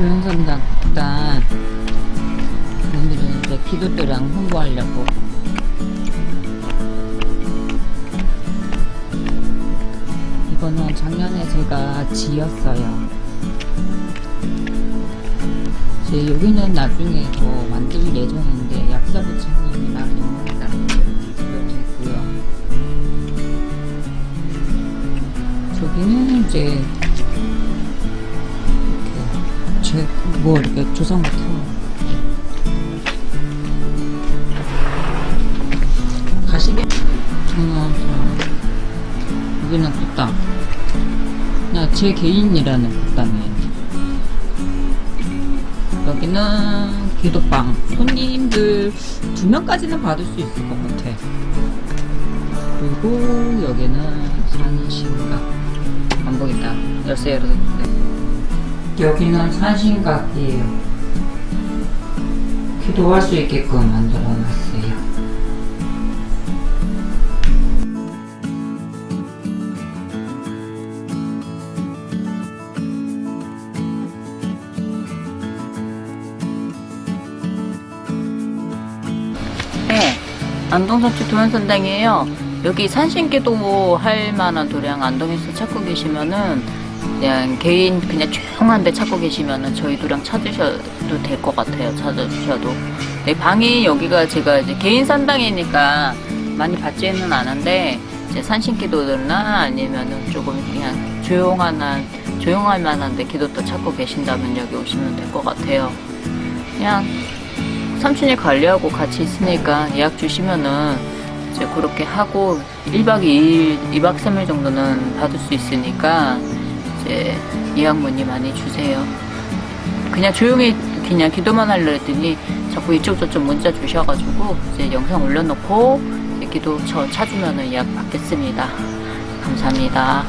도연성당 일단 오늘은 이제 기도교랑 홍보하려고 이거는 작년에 제가 지었어요. 제 여기는 나중에 더 만들 예정인데 약사 부처님이랑 영문이랑 이렇게 있고요. 저기는 이제 뭐 이렇게 거. 가시게? 저 여기는 꽃당. 그냥 제 개인이라는 꽃당이에요. 여기는 기도방. 손님들 두 명까지는 받을 수 있을 것 같아. 그리고 여기는 산신각 안 보인다. 열쇠 열어뒀는데 여기는 산신각이에요 기도할 수 있게끔 만들어 놨어요 네, 안동선주 도연선당이에요. 여기 산신기도 할 만한 도량 안동에서 찾고 계시면은 그냥 개인 그냥 조용한 데 찾고 계시면은 저희 도량 찾으셔도 될 것 같아요. 찾아주셔도. 네, 방이 여기가 제가 이제 개인 산당이니까 많이 받지는 않은데 이제 산신기도나 아니면은 조금 그냥 조용한 한 조용할 만한데 기도터 찾고 계신다면 여기 오시면 될 것 같아요. 그냥 삼촌이 관리하고 같이 있으니까 예약 주시면은 이제 그렇게 하고 1박 2일, 2박 3일 정도는 받을 수 있으니까 이제 문의 많이 주세요. 그냥 조용히 그냥 기도만 하려 했더니 자꾸 이쪽 저쪽 문자 주셔가지고 이제 영상 올려놓고 기도 저 찾으면은 예약 받겠습니다. 감사합니다.